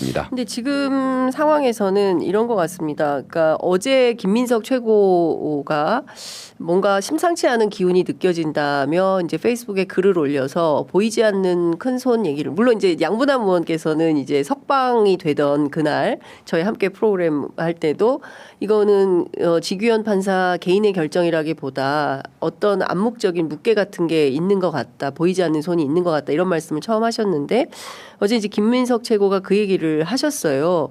있습니다. 근데 지금 상황에서는 이런 것 같습니다. 그러니까 어제 김민석 최고가 뭔가 심상치 않은 기운이 느껴진다며 이제 페이스북에 글을 올려서 보이지 않는 큰 손 얘기를 물론 이제 양분한 의원께서는 이제 석방이 되던 그날 저희 함께 프로그램 할 때도 이거는 어, 지규현 판사 개인의 결정이라기보다 어떤 암묵적인 묵계 같은 게 있는 것 같다 보이지 않는 손이 있는 것 같다 이런 말씀을 처음 하셨는데 어제 이제 김민석 최고가 그 얘기를 하셨어요.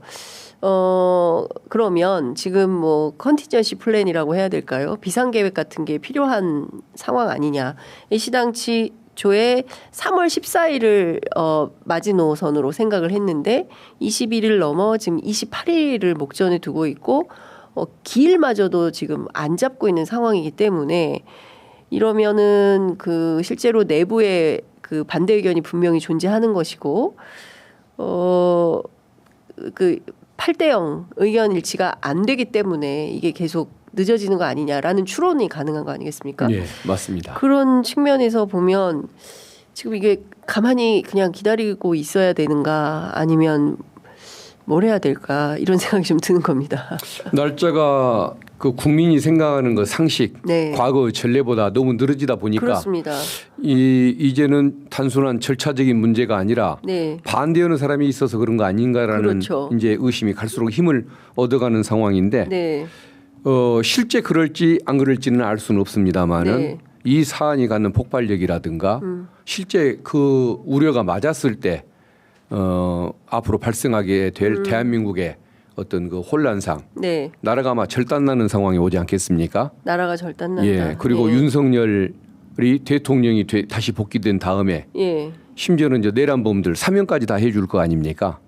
어, 그러면 지금 뭐 컨티전시 플랜이라고 해야 될까요? 비상 계획 같은 게 필요한 상황 아니냐. 이 시당치 조의 3월 14일을 어 마지노선으로 생각을 했는데 21일 넘어 지금 28일을 목전에 두고 있고 어 기일마저도 지금 안 잡고 있는 상황이기 때문에 이러면은 그 실제로 내부에 그 반대 의견이 분명히 존재하는 것이고 어, 어 그 8대 0 의견 일치가 안 되기 때문에 이게 계속 늦어지는 거 아니냐라는 추론이 가능한 거 아니겠습니까? 예, 맞습니다. 그런 측면에서 보면 지금 이게 가만히 그냥 기다리고 있어야 되는가 아니면 뭘 해야 될까 이런 생각이 좀 드는 겁니다. 날짜가 그 국민이 생각하는 그 상식, 네. 과거 전례보다 너무 늘어지다 보니까 그렇습니다. 이 이제는 단순한 절차적인 문제가 아니라 네. 반대하는 사람이 있어서 그런 거 아닌가라는 그렇죠. 이제 의심이 갈수록 힘을 얻어가는 상황인데 네. 어, 실제 그럴지 안 그럴지는 알 수는 없습니다만은 네. 이 사안이 갖는 폭발력이라든가 음. 실제 그 우려가 맞았을 때 어, 앞으로 발생하게 될 음. 대한민국의 어떤 그 혼란상 네. 나라가 아마 절단나는 상황이 오지 않겠습니까? 나라가 절단난다. 예. 그리고 예. 윤석열이 대통령이 돼, 다시 복귀된 다음에 예. 심지어는 이제 내란범들 사면까지 다 해줄 거 아닙니까?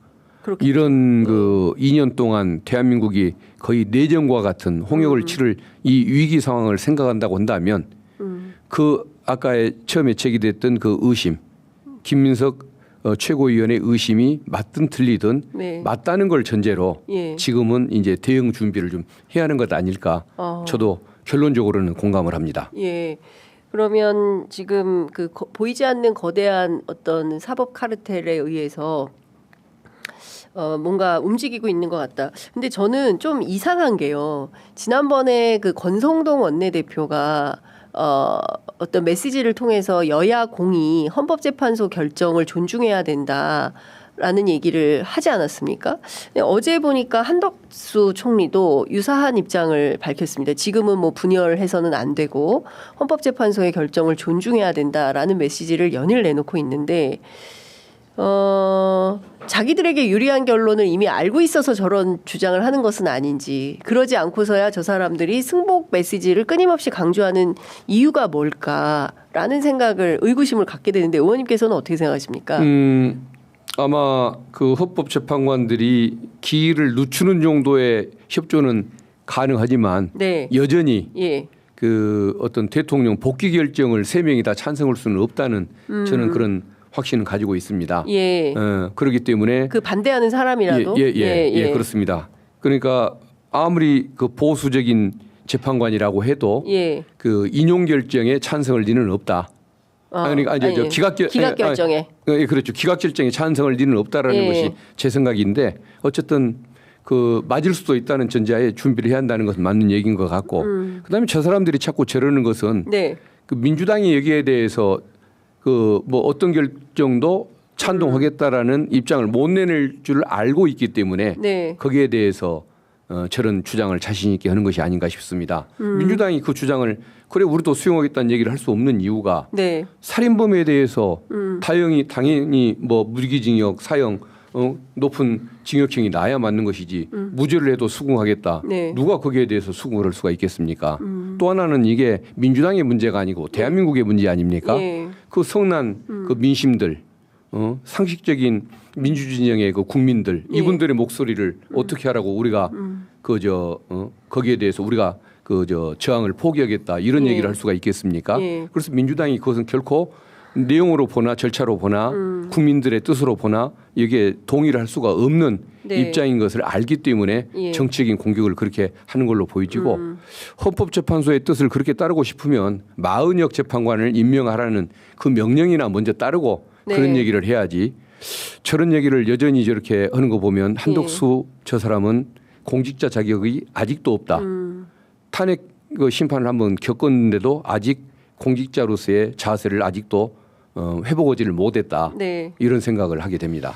그렇게 이런 그 2년 동안 대한민국이 거의 내전과 같은 홍역을 치를 이 위기 상황을 생각한다고 한다면 음. 그 아까 처음에 제기됐던 그 의심 김민석 어, 최고위원의 의심이 맞든 틀리든 네. 맞다는 걸 전제로 예. 지금은 이제 대응 준비를 좀 해야 하는 것 아닐까 어. 저도 결론적으로는 공감을 합니다. 예. 그러면 지금 그 거- 보이지 않는 거대한 어떤 사법 카르텔에 의해서 어 뭔가 움직이고 있는 것 같다. 근데 저는 좀 이상한 게요. 지난번에 그 권성동 원내대표가 어 어떤 메시지를 통해서 여야 공이 헌법재판소 결정을 존중해야 된다. 라는 얘기를 하지 않았습니까? 어제 보니까 한덕수 총리도 유사한 입장을 밝혔습니다. 지금은 뭐 분열해서는 안 되고 헌법재판소의 결정을 존중해야 된다라는 메시지를 연일 내놓고 있는데 어, 자기들에게 유리한 결론을 이미 알고 있어서 저런 주장을 하는 것은 아닌지, 그러지 않고서야 저 사람들이 승복 메시지를 끊임없이 강조하는 이유가 뭘까라는 생각을, 의구심을 갖게 되는데, 의원님께서는 어떻게 생각하십니까? 음, 아마 그 헌법재판관들이 기일을 늦추는 정도의 협조는 가능하지만 네. 여전히 예. 그 어떤 대통령 복귀 결정을 세 명이 다 찬성할 수는 없다는 저는 그런 확신을 가지고 있습니다. 음. 예. 어, 그렇기 때문에 그 반대하는 사람이라도. 예, 예, 예, 예, 그렇습니다. 그러니까 아무리 그 보수적인 재판관이라고 해도 예. 그 인용 결정에 찬성을 리는 없다. 어, 아니, 그러니까 이제 저 아니, 기각 결 기각 예, 결정에. 예, 그렇죠. 기각 결정에 찬성을 리는 없다라는 예. 것이 제 생각인데 어쨌든 그 맞을 수도 있다는 전제하에 준비를 해야 한다는 것은 맞는 얘기인 것 같고 그다음에 저 사람들이 자꾸 저러는 것은 네. 그 민주당이 여기에 대해서 그 뭐 어떤 결정도 찬동하겠다라는 입장을 못 내낼 줄 알고 있기 때문에 네. 거기에 대해서 어, 저런 주장을 자신 있게 하는 것이 아닌가 싶습니다. 음. 민주당이 그 주장을 그래 우리도 수용하겠다는 얘기를 할 수 없는 이유가 네. 살인범에 대해서 음. 다행히 당연히 뭐 무기징역 사형 어, 높은 징역형이 나야 맞는 것이지 무죄를 해도 수긍하겠다. 음. 네. 누가 거기에 대해서 수긍을 할 수가 있겠습니까? 또 하나는 이게 민주당의 문제가 아니고 대한민국의 문제 아닙니까? 예. 그 성난 그 민심들 어, 상식적인 민주진영의 그 국민들 예. 이분들의 목소리를 어떻게 하라고 우리가 그저 어, 거기에 대해서 우리가 그저 저항을 포기하겠다 이런 예. 얘기를 할 수가 있겠습니까? 예. 그래서 민주당이 그것은 결코 내용으로 보나 절차로 보나 음. 국민들의 뜻으로 보나 여기에 동의를 할 수가 없는 네. 입장인 것을 알기 때문에 예. 정치적인 공격을 그렇게 하는 걸로 보이지고 음. 헌법재판소의 뜻을 그렇게 따르고 싶으면 마은혁 재판관을 임명하라는 그 명령이나 먼저 따르고 네. 그런 얘기를 해야지 저런 얘기를 여전히 저렇게 하는 거 보면 한독수 예. 저 사람은 공직자 자격이 아직도 없다. 음. 탄핵 그 심판을 한번 겪었는데도 아직 공직자로서의 자세를 아직도 어, 회복하지를 못했다 네. 이런 생각을 하게 됩니다.